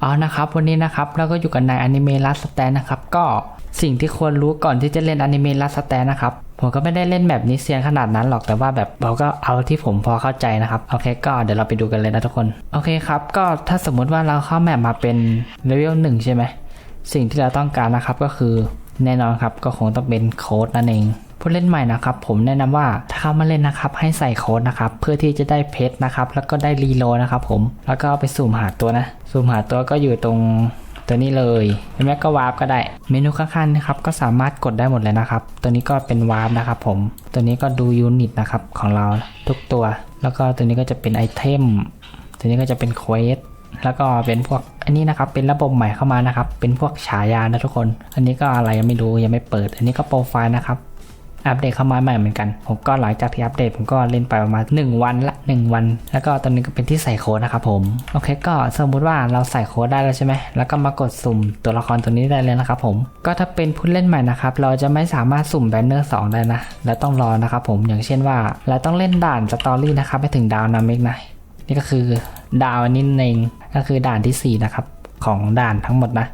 เอานะครับวันนี้นะครับเราก็อยู่กันในอนิเมะลัสแตนนะครับก็สิ่งที่ควรรู้ก่อนที่จะเล่นอนิเมะลัสแตนนะครับผมก็ไม่ได้เล่นแบบนี้เซียนขนาดนั้นหรอกแต่ว่าแบบเราก็เอาที่ผมพอเข้าใจนะครับโอเคก็เดี๋ยวเราไปดูกันเลยนะทุกคนโอเคครับก็ถ้าสมมุติว่าเราเข้าแมปมาเป็นเลเวลหนึ่งใช่ไหมสิ่งที่เราต้องการนะครับก็คือ แน่นอนครับก็คงต้องเป็นโค้ดนั่นเองผู้เล่นใหม่นะครับผมแนะนำว่าถ้าเข้ามาเล่นนะครับให้ใส่โค้ดนะครับเพื่อที่จะได้เพชรนะครับแล้วก็ได้รีโลนะครับผมแล้วก็ไปสุ่มหาตัวนะสุ่มหาตัวก็อยู่ตรงตัวนี้เลยหรือแม้ก็วาร์ปก็ได้ เมนูข้างๆนะครับก็สามารถกดได้หมดเลยนะครับ ตัวนี้ก็เป็นวาร์ปนะครับผมตัวนี้ก็ดูยูนิตนะครับของเราทุกตัว แล้วก็ตัวนี้ก็จะเป็นไอเทมตัวนี้ก็จะเป็นเควสแล้วก็เป็นพวก อันนี้นะครับเป็นระบบใหม่เข้ามานะครับ เป็นพวกฉายานะทุกคน อันนี้ก็อะไรยังไม่รู้ยังไม่เปิด อันนี้ก็โปรไฟล์นะครับอัปเดตเข้ามาใหม่เหมือนกัน ผมก็หลังจากที่อัปเดตผมก็เล่นไปประมาณ 1 วันละ 1 วัน แล้วก็ตอนนี้ก็เป็นที่ใส่โค้ดนะครับผม โอเค ก็สมมุติว่าเราใส่โค้ดได้แล้วใช่ไหม แล้วก็มากดสุ่มตัวละครตัวนี้ได้เลยนะครับผม ก็ถ้าเป็นผู้เล่นใหม่นะครับ เราจะไม่สามารถสุ่มแบนเนอร์2ได้นะแล้วต้องรอนะครับผม อย่างเช่นว่า เราต้องเล่นด่านสตอรี่นะครับไปถึงดาวนามิกนะ นี่ก็คือดาวนี้เองก็คือด่านที่ 4 นะครับ ของด่านทั้งหมดนะ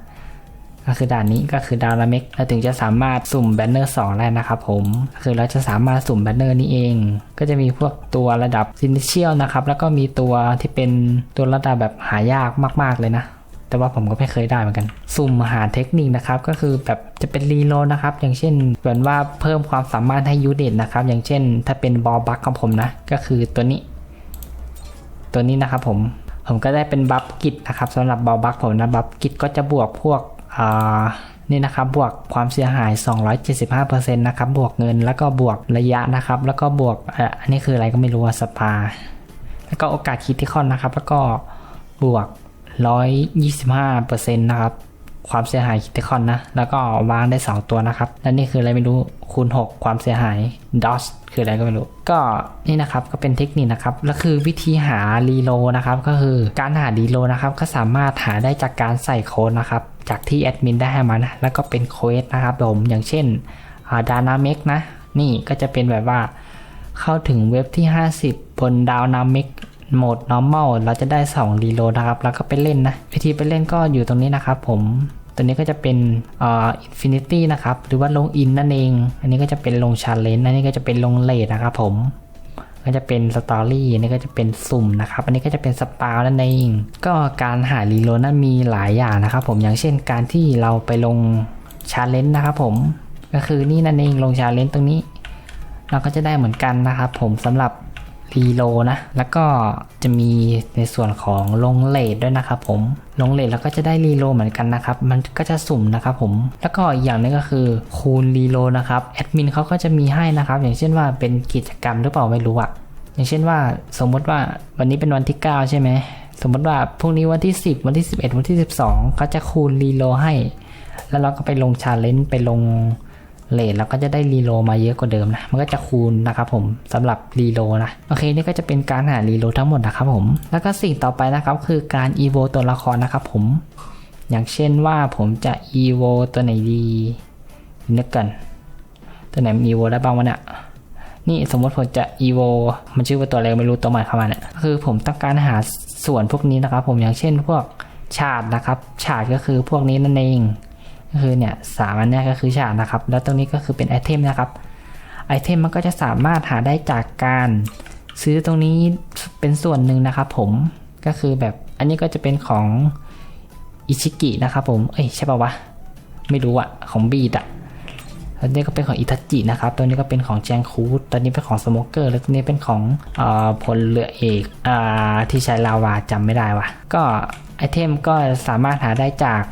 ก็คือด่านนี้ก็คือดาวนาเมกเราถึงจะสามารถสุ่มแบนเนอร์2ได้นะครับผมคือเราจะสามารถสุ่มแบนเนอร์นี้เอง ก็จะมีพวกตัวระดับซินิเชียลนะครับ แล้วก็มีตัวที่เป็นตัวระดับแบบหายากมาก ๆเลยนะแต่ว่าผมก็ไม่เคยได้เหมือนกัน สุ่มหาเทคนิคนะครับ ก็คือแบบจะเป็นรีโลนะครับ อย่างเช่นเหมือนว่าเพิ่มความสามารถให้ยูเดตนะครับ อย่างเช่น ถ้าเป็นบอลบัคของผมนะ ก็คือตัวนี้ ตัวนี้นะครับผมผมก็ได้เป็นบัฟกิจนะครับสำหรับบอบัฟผมนะบัฟกิจก็จะบวกพวกอ่านี่นะครับบวกความเสียหาย 275%นะครับบวกเงินแล้วก็บวกระยะนะครับ แล้วก็บวกอันนี้คืออะไรก็ไม่รู้สปา แล้วก็โอกาสคิดที่ค่อนนะครับ แล้วก็บวก 125%นะครับ ความเสียหายคิดคอนนะ แล้วก็วางได้ 2 ตัวนะครับ และนี่คืออะไรไม่รู้คูณ 6 ความเสียหาย DOS คืออะไรก็ไม่รู้ ก็นี่นะครับก็เป็นเทคนิคนะครับ แล้วคือวิธีหารีโลนะครับ ก็คือการหารีโลนะครับ ก็สามารถหาได้จากการใส่โค้ดนะครับ จากที่แอดมินได้ให้มานะ แล้วก็เป็นโค้ดนะครับผมอย่างเช่นดานาเมกนะ นี่ก็จะเป็นแบบว่า เข้าถึงเว็บที่ 50 บนดาวนามิกโหมด normal เราจะได้2รีโลนะครับ แล้วก็ไปเล่นนะ วิธีไปเล่นก็อยู่ตรงนี้นะครับผม ตัวนี้ก็จะเป็นอ่อ infinity นะครับ หรือว่าลงอินนั่นเอง อันนี้ก็จะเป็นลง challenge อันนี้ก็จะเป็นลงเลทนะครับผม ก็จะเป็นสตอรี่อันนี้ก็จะเป็นสุ่มนะครับ อันนี้ก็จะเป็นสปาวนั่นเอง ก็การหารีโลนั้นมีหลายอย่างนะครับผม อย่างเช่นการที่เราไปลงชาเลนจ์นะครับผม ก็คือนี่นั่นเองลงชาเลนจ์ตรงนี้ เราก็จะได้เหมือนกันนะครับผมสำหรับ รีโลนะ แล้วก็จะมีในส่วนของลงเลทด้วยนะครับผม ลงเลทแล้วก็จะได้รีโลเหมือนกันนะครับ มันก็จะสุ่มนะครับผม แล้วก็อีกอย่างหนึงก็คือคูณรีโลนะครับ แอดมินเขาก็จะมีให้นะครับ อย่างเช่นว่าเป็นกิจกรรมหรือเปล่าไม่รู้อะอย่างเช่นว่าสมมติว่าวันนี้เป็นวันที่ 9 ใช่ไหม สมมติว่าพรุ่งนี้วันที่ 10 วันที่ 11 วันที่ 12เขาจะคูณรีโลให้ แล้วเราก็ไปลงชาเลนจ์ไปลง เลทแล้วก็จะได้รีโลมาเยอะกว่าเดิมนะ มันก็จะคูณนะครับผมสำหรับรีโลนะ โอเค นี่ก็จะเป็นการหารีโลทั้งหมดนะครับผม แล้วก็สิ่งต่อไปนะครับคือการอีโวตัวละครนะครับผม อย่างเช่นว่าผมจะอีโวตัวไหนดีนึกกันตัวไหนมีอีโวได้บ้างวะเนี่ยนี่สมมติผมจะ evo มันชื่อว่าตัวอะไรก็ไม่รู้ตัวใหม่เข้ามาเนี่ย คือผมต้องการหาส่วนพวกนี้นะครับผมอย่างเช่นพวกฉาดนะครับ ฉาดก็คือพวกนี้นั่นเอง ก็คือเนี่ยสามอันเนี้ยก็คือฉาดนะครับ แล้วตรงนี้ก็คือเป็นไอเทมนะครับไอเทมมันก็จะสามารถหาได้จากการซื้อตรงนี้เป็นส่วนหนึ่งนะครับผมก็คือแบบอันนี้ก็จะเป็นของอิชิกินะครับผมเอ้ยใช่ป่าวะไม่รู้อะของบีดอะตัวนี้ก็เป็นของอิทาจินะครับ ตัวนี้ก็เป็นของแจงคูตัวนี้เป็นของสโมเกอร์ แล้วตัวนี้เป็นของอพลเรือเอกอที่ใช้ลาวาจำไม่ได้ว่ะ ก็ไอเทมก็สามารถหาได้จาก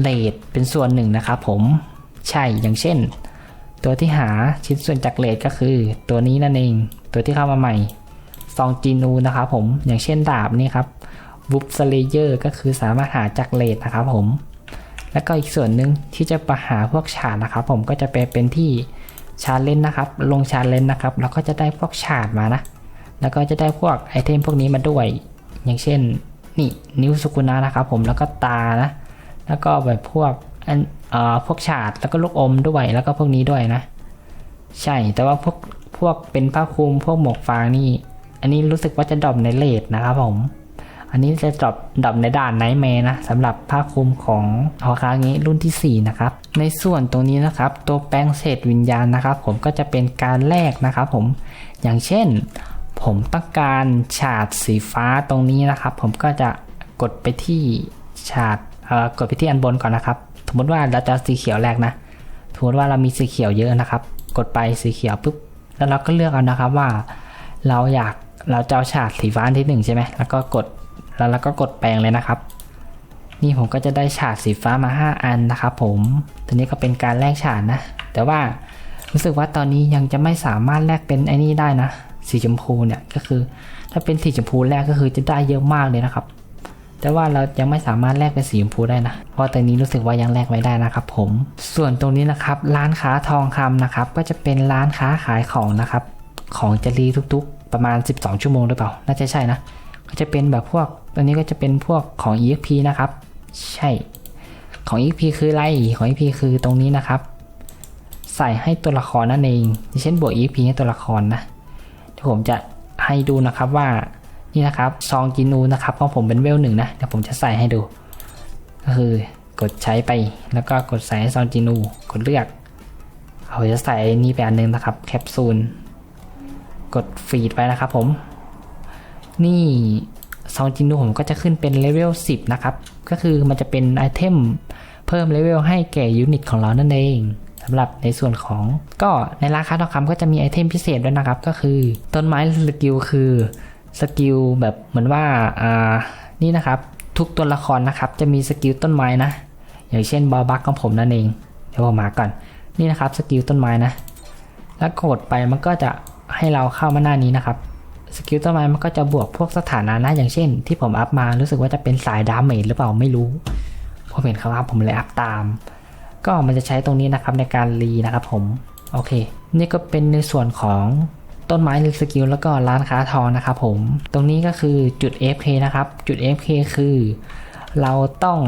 เลดเป็นส่วนหนึ่งนะครับผมใช่อย่างเช่น ตัวที่หาชิ้นส่วนจากเลดก็คือ ตัวนี้นั่นเอง ตัวที่เข้ามาใหม่ซองจีนูนะครับผมอย่างเช่นดาบนี่ครับวุบสเลเยอร์ก็คือสามารถหาจากเลดนะครับผม แล้วก็อีกส่วนหนึ่งที่จะประหาพวกฉาดนะครับผมก็จะไปเป็นที่ชาเลนนะครับ ลงชาเลนนะครับแล้วก็จะได้พวกฉาดมานะ แล้วก็จะได้พวกไอเทมพวกนี้มาด้วย อย่างเช่นนี่นิ้วสุกุนะนะครับผมแล้วก็ตานะ แล้วก็แบบพวกอันเอ่อพวกฉาดแล้วก็ลูกอมด้วยแล้วก็พวกนี้ด้วยนะ ใช่แต่ว่าพวกพวกเป็นผ้าคลุมพวกหมวกฟางนี่ อันนี้รู้สึกว่าจะดรอปในเลทนะครับผม อันนี้จะดรอปดรอปในด่านไนท์แมร์นะสำหรับผ้าคลุมของฮอคาเงะรุ่นทีสี่ 4 นะครับ ในส่วนตรงนี้นะครับ ตัวแปลงเศษวิญญาณนะครับ ผมก็จะเป็นการแลกนะครับผมอย่างเช่น ผมต้องการฉาดสีฟ้าตรงนี้นะครับ ผมก็จะกดไปที่ฉาด กดไปที่อันบนก่อนนะครับ สมมติว่าเราจะสีเขียวแรกนะสมมติว่าเรามีสีเขียวเยอะนะครับ กดไปสีเขียวปุ๊บ แล้วเราก็เลือกเอานะครับว่า เราอยากเราจะเอาฉาดสีฟ้าอันที่หนึ่งใช่ไหมแล้วก็กดแล้วเราก็กดแปลงเลยนะครับ นี่ผมก็จะได้ฉาดสีฟ้ามา 5 อันนะครับผมตัวนี้ก็เป็นการแลกฉาดนะ แต่ว่ารู้สึกว่าตอนนี้ยังจะไม่สามารถแลกเป็นไอ้นี่ได้นะ สีชมพูเนี่ยก็คือ ถ้าเป็นสีชมพูแรกก็คือจะได้เยอะมากเลยนะครับ แต่ว่าเรายังไม่สามารถแลกเป็นสีชมพูได้นะเพราะตอนนี้รู้สึกว่ายังแลกไม่ได้นะครับผม ส่วนตรงนี้นะครับร้านค้าทองคำนะครับก็จะเป็นร้านค้าขายของนะครับของจะรีทุกๆ ประมาณ 12 ชั่วโมงหรือเปล่า น่าจะใช่นะ ก็จะเป็นแบบพวกตอนนี้ก็จะเป็นพวกของ EXP นะครับ ใช่ ของ EXP คืออะไร ของ EXP คือตรงนี้นะครับ ใส่ให้ตัวละครนั่นเองอย่างเช่นบวก EXP ให้ตัวละครนะเดี๋ยวผมจะให้ดูนะครับว่า นี่นะครับซองจินูนะครับของผมเป็นเวลหนึ่งนะเดี๋ยวผมจะใส่ให้ดู ก็คือกดใช้ไปแล้วก็กดใส่ให้ซองจินูกดเลือกเอาจะใส่นี่ไปอันหนึงนะครับแคปซูลกดฟีดไปนะครับผม นี่ซองจินูผมก็จะขึ้นเป็นเลเวล10 นะครับ ก็คือมันจะเป็นไอเทมเพิ่มเลเวลให้แก่ยูนิตของเรานั่นเองสำหรับในส่วนของก็ในราคาทองคำก็จะมีไอเทมพิเศษด้วยนะครับ ก็คือต้นไม้สกิลคือ สกิลแบบเหมือนว่าอ่านี่นะครับทุกตัวละครนะครับ จะมีสกิลต้นไม้นะ อย่างเช่นบอบักของผมนั่นเองเดี๋ยวผมมาก่อนนี่นะครับสกิลต้นไม้นะ แล้วกดไปมันก็จะให้เราเข้ามาหน้านี้นะครับสกิลต้นไม้มันก็จะบวกพวกสถานะนะอย่างเช่น ที่ผมอัพมารู้สึกว่าจะเป็นสายดาเมจหรือเปล่าไม่รู้ผมเห็นเขาอัพผมเลยอัพตาม ก็มันจะใช้ตรงนี้นะครับในการรีนะครับผมโอเค นี่ก็เป็นในส่วนของ ต้นไม้หรือสกิลแล้วก็ร้านค้าทองนะครับผม ตรงนี้ก็คือจุด FK นะครับ จุด FK คือ เราต้อง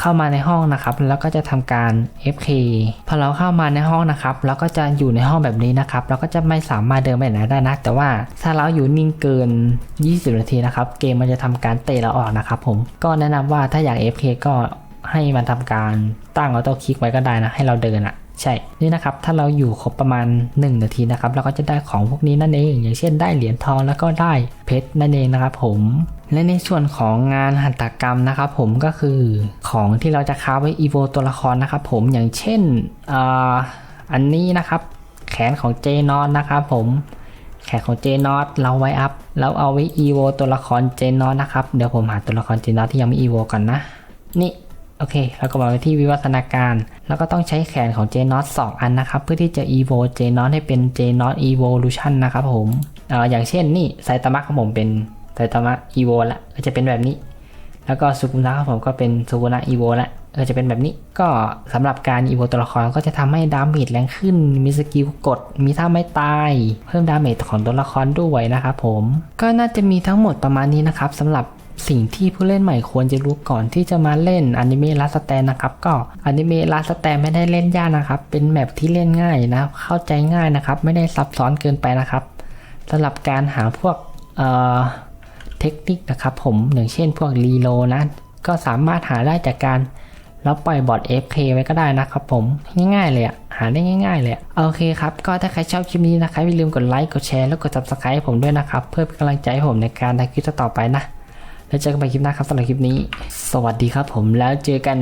เข้ามาในห้องนะครับ แล้วก็จะทำการ FK พอเราเข้ามาในห้องนะครับ เราก็จะอยู่ในห้องแบบนี้นะครับ เราก็จะไม่สามารถเดินไปไหนได้นะ แต่ว่าถ้าเราอยู่นิ่งเกิน 20 นาทีนะครับ เกมมันจะทำการเตะเราออกนะครับผม ก็แนะนำว่าถ้าอยาก FK ก็ให้มันทำการตั้งออโต้คลิกไว้ก็ได้นะ ให้เราเดินอะ ใช่ นี่นะครับ ถ้าเราอยู่ครบประมาณ 1 นาทีนะครับ เราก็จะได้ของพวกนี้นั่นเอง อย่างเช่นได้เหรียญทองแล้วก็ได้เพชรนั่นเองนะครับผมและในส่วนของงานหัตถกรรมนะครับผมก็คือของที่เราจะค้าไว้อีโวตัวละครนะครับผมอย่างเช่นออันนี้นะครับ แขนของเจนอนนะครับผมแขนของเจนอตเราไว้อัพแล้วเอาไว้อีโวตัวละครเจนอตนะครับเดี๋ยวผมหาตัวละครเจนอตที่ยังไม่อีโวก่อนนะ นี่ โอเคแล้วก็มาไปที่วิวัฒนาการ แล้วก็ต้องใช้แขนของเจนอตสองอันนะครับ เพื่อที่จะอีโวเจนอตให้เป็นเจนอตอีโวลูชันนะครับผมเอ่ออย่างเช่นนี่ไซตามะของผมเป็นไซตามะอีโวละก็จะเป็นแบบนี้ แล้วก็สุกุนะของผมก็เป็นสุกุนะอีโวละก็จะเป็นแบบนี้ ก็สำหรับการอีโวตัวละครก็จะทำให้ดาเมจแรงขึ้น มีสกิลกด มีท่าไม่ตาย เพิ่มดาเมจของตัวละครด้วยนะครับผม ก็น่าจะมีทั้งหมดประมาณนี้นะครับสำหรับ สิ่งที่ผู้เล่นใหม่ควรจะรู้ก่อนที่จะมาเล่นอนิเมะลาสแตนนะครับ ก็อนิเมะลาสแตนไม่ได้เล่นยากนะครับ เป็นแมปที่เล่นง่ายนะเข้าใจง่ายนะครับ ไม่ได้ซับซ้อนเกินไปนะครับสำหรับการหาพวกเอ่อเทคนิคนะครับ ผมอย่างเช่นพวกรีโลนะก็สามารถหาได้จากการแล้วปล่อยบอท FK ไว้ก็ได้นะครับผมง่ายๆเลยอะหาได้ง่ายๆเลยโอเคครับ ก็ถ้าใครชอบคลิปนี้นะครับอย่าลืมกดไลค์กดแชร์แล้วกด subscribe ผมด้วยนะครับ เพื่อเป็นกำลังใจให้ผมในการทำคลิปต่อไปนะ แล้วเจอกันใหม่คลิปหน้าครับสำหรับคลิปนี้ สวัสดีครับผมแล้วเจอกัน